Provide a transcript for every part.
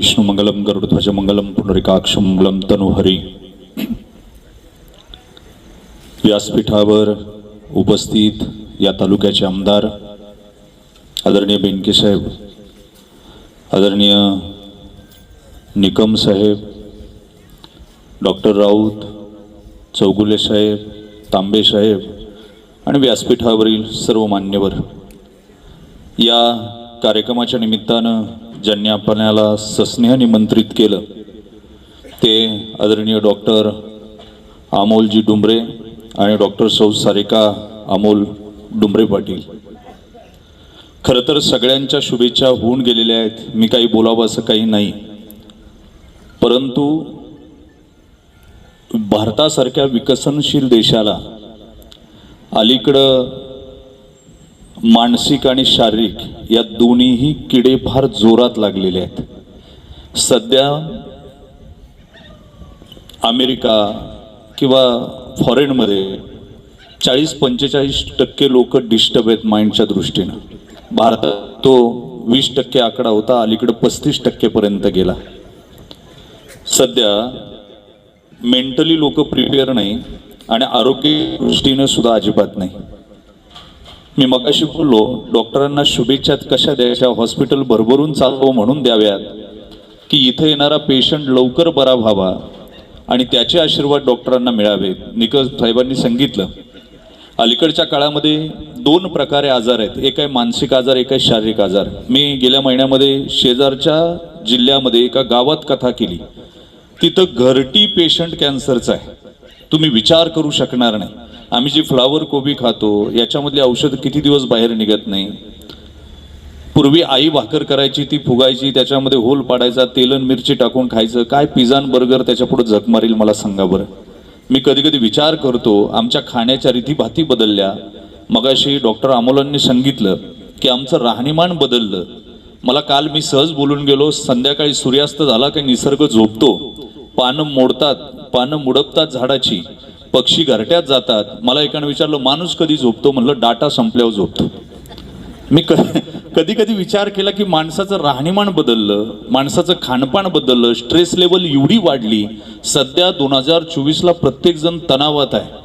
विष्णुमंगलम गरुडध्वजमंगलम पुनरिकाक्षमंगलम तनुहरी. व्यासपीठावर उपस्थित या तालुक्याचे आमदार आदरणीय बेनके साहेब आदरणीय निकम साहेब डॉक्टर राऊत चौगुले साहेब तांबे साहेब आणि व्यासपीठावरील सर्व मान्यवर. या कार्यक्रमाच्या निमित्तानं ज्यांनी आपल्याला सस्नेह निमंत्रित केलं ते आदरणीय डॉक्टर अमोलजी डुंबरे आणि डॉक्टर सौ सारिका अमोल डुंबरे पाटील. खरं तर सगळ्यांच्या शुभेच्छा होऊन गेलेल्या आहेत. मी काही बोलावं असं काही नाही. परंतु भारतासारख्या विकसनशील देशाला अलीकडं मानसिक आणि शारीरिक या दोन्हीही किडे फार जोरात लागलेले आहेत. सध्या अमेरिका किंवा फॉरेनमध्ये चाळीस पंचेचाळीस टक्के लोक डिस्टर्ब आहेत माइंडच्या दृष्टीनं. भारतात तो वीस टक्के आकडा होता अलीकडे पस्तीस टक्केपर्यंत गेला. सध्या मेंटली लोक प्रिपेअर नाही आणि आरोग्य दृष्टीनं सुद्धा अजिबात नाही. मी मगाशी बोललो डॉक्टरांना शुभेच्छा कशा द्यायच्या हॉस्पिटल भरभरून चालतो म्हणून द्याव्यात. की इथं येणारा पेशंट लवकर बरा व्हावा आणि त्याचे आशीर्वाद डॉक्टरांना मिळावेत. निकज साहेबांनी सांगितलं. अलीकडच्या काळामध्ये दोन प्रकारे आजार आहेत. एक आहे मानसिक आजार एक आहे शारीरिक आजार. मी गेल्या महिन्यामध्ये शेजारच्या जिल्ह्यामध्ये एका गावात कथा केली. तिथं घरटी पेशंट कॅन्सरचा आहे. तुम्ही विचार करू शकणार नाही. आम्ही जी फ्लावर कोबी खातो याच्यामधली औषध किती दिवस बाहेर निघत नाही. पूर्वी आई भाकर करायची ती फुगायची त्याच्यामध्ये होल पाडायचा तेलन मिरची टाकून खायचं काय पिझान बर्गर त्याच्या पुढे झक मारील मला सांगा बरं. मी कधी कधी विचार करतो आमच्या खाण्याच्या रीतीभाती बदलल्या. मगाशी डॉक्टर अमोलांनी सांगितलं की आमचं राहणीमान बदललं. मला काल मी सहज बोलून गेलो संध्याकाळी सूर्यास्त झाला की निसर्ग झोपतो. पानं मोडतात पानं मुडपतात झाडाची. पक्षी घरट्यात जातात. मला एकानं विचारलं माणूस कधी झोपतो? म्हणलं डाटा संपल्यावर झोपतो. मी क कधी कधी विचार केला की माणसाचं राहणीमान बदललं माणसाचं खानपान बदललं स्ट्रेस लेवल एवढी वाढली. सध्या दोन हजार चोवीसला प्रत्येकजण तणावात आहे.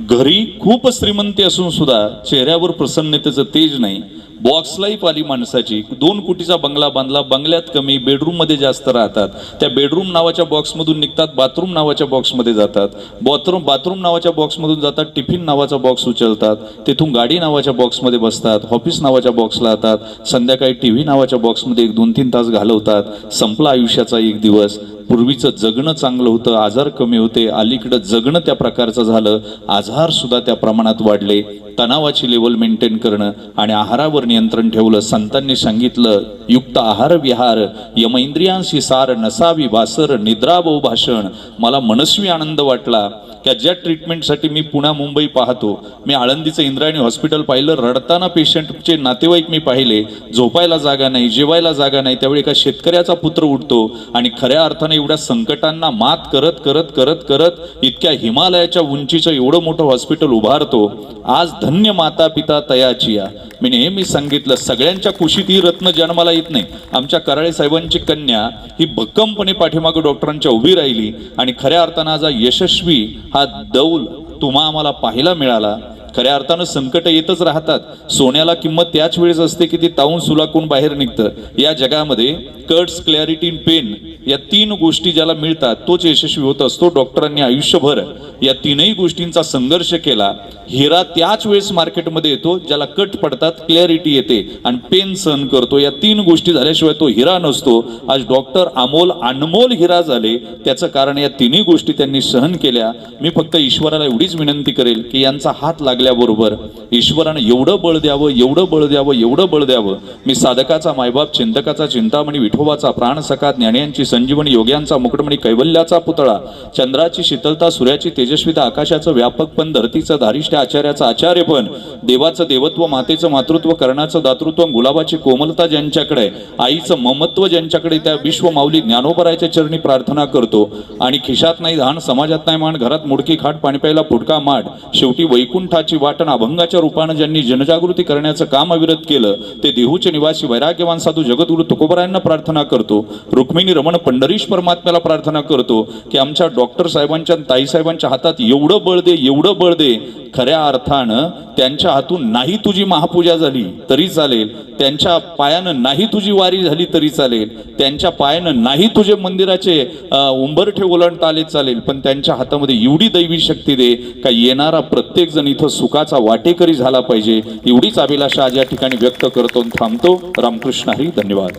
घरी खूप श्रीमंती असून सुद्धा चेहऱ्यावर प्रसन्नतेचं तेज नाही. बॉक्स लाईफ आली माणसाची. दोन कोटीचा बंगला बांधला. बंगल्यात कमी बेडरूममध्ये जास्त राहतात. त्या बेडरूम नावाच्या बॉक्समधून निघतात बाथरूम नावाच्या बॉक्समध्ये जातात. बाथरूम बाथरूम नावाच्या बॉक्समधून जातात टिफिन नावाचा बॉक्स उचलतात. तिथून गाडी नावाच्या बॉक्समध्ये बसतात ऑफिस नावाच्या बॉक्सला जातात. संध्याकाळी टी व्ही नावाच्या बॉक्समध्ये एक दोन तीन तास घालवतात. संपला आयुष्याचा एक दिवस. पूर्वीचं जगणं चांगलं होतं आजार कमी होते अलीकडं जगणं त्या प्रकारचं झालं आजार सुद्धा त्या प्रमाणात वाढले. तणावाची लेवल मेंटेन करणं आणि आहारावर नियंत्रण ठेवलं. संतांनी सांगितलं युक्त आहार विहार यमैंद्रियांशी सार नसावी भासर निद्राबो भाषण. मला मनस्वी आनंद वाटला. त्या ज्या ट्रीटमेंटसाठी मी पुण्या मुंबई पाहतो मी आळंदीचं इंद्रायणी हॉस्पिटल पाहिलं रडताना पेशंटचे नातेवाईक मी पाहिले. झोपायला जागा नाही जेवायला जागा नाही त्यावेळी एका शेतकऱ्याचा पुत्र उठतो आणि खऱ्या अर्थाने एवढ्या संकटांना मात करत करत करत करत इतक्या हिमालयाच्या उंचीचं एवढं मोठं हॉस्पिटल उभारतो आज धन्य माता पिता तयाची या. मी नेहमी सांगितलं सगळ्यांच्या कुशीत ही रत्न जन्माला येत नाही. आमच्या कराळे साहेबांची कन्या ही भक्कमपणे पाठीमागं डॉक्टरांच्या उभी राहिली आणि खऱ्या अर्थानं आज यशस्वी हा दौल तुम्हा आम्हाला पाहायला मिळाला. खऱ्या अर्थानं संकट येतच राहतात. सोन्याला किंमत त्याच वेळेस असते की ती ताऊन सुलाकून बाहेर निघतं. या जगामध्ये कट्स क्लॅरिटी पेन या तीन गोष्टी ज्याला मिळतात तोच यशस्वी होत असतो. डॉक्टरांनी आयुष्यभर या तीनही गोष्टींचा संघर्ष केला. हिरा त्याच वेळेस मार्केटमध्ये येतो ज्याला कट पडतात क्लॅरिटी येते आणि पेन सहन करतो. या तीन गोष्टी झाल्याशिवाय तो हिरा नसतो. आज डॉक्टर अमोल अनमोल हिरा झाले. त्याचं कारण या तिन्ही गोष्टी त्यांनी सहन केल्या. मी फक्त ईश्वराला एवढीच विनंती करेल की यांचा हात लागल्याबरोबर ईश्वरानं एवढं बळ द्यावं एवढं बळ द्यावं एवढं बळ द्यावं. मी साधकाचा मायबाप चिंतकाचा चिंतामणी विठोबाचा प्राणसखा ज्ञानियांची संजीवनी योग्यांचा मुकुटमणी कैवल्याचा पुतळा चंद्राची शीतलता सूर्याची तेजस्विता आकाशाचं व्यापकपण धरतीचं धारिष्ट आचार्याचं आचार्यपण देवाचं देवत्व मातेचं मातृत्व कर्णाचं दातृत्व गुलाबाची कोमलता ज्यांच्याकडे आईचं ममत्व ज्यांच्याकडे त्या विश्व माऊली ज्ञानोबरायच्या चरणी प्रार्थना करतो. आणि खिशात नाही धान समाजात नाही मान घरात मुडकी खाट पाणी प्यायला फुटका माठ शेवटी वैकुंठाची वाटण अभंगाच्या रूपानं ज्यांनी जनजागृती करण्याचं काम अविरत केलं ते देहूचे निवासी वैराग्यवान साधू जगद्गुरु तुकोबरायांना प्रार्थना करतो. रुक्मिणी रमण पंढरीश परमात्म्याला प्रार्थना करतो की आमच्या डॉक्टर साहेबांच्या ताईसाहेबांच्या हातात एवढं बळ दे एवढं बळ दे. खऱ्या अर्थानं त्यांच्या हातून नाही तुझी महापूजा झाली तरी चालेल. त्यांच्या पायानं नाही तुझी वारी झाली तरी चालेल. त्यांच्या पायानं नाही तुझे मंदिराचे उंबरठे ओलांडता आले चालेल. पण त्यांच्या हातामध्ये एवढी दैवी शक्ती दे का येणारा प्रत्येक जण इथं सुखाचा वाटेकरी झाला पाहिजे. एवढीच अभिलाषा आज या ठिकाणी व्यक्त करतो थांबतो. रामकृष्ण हरी धन्यवाद.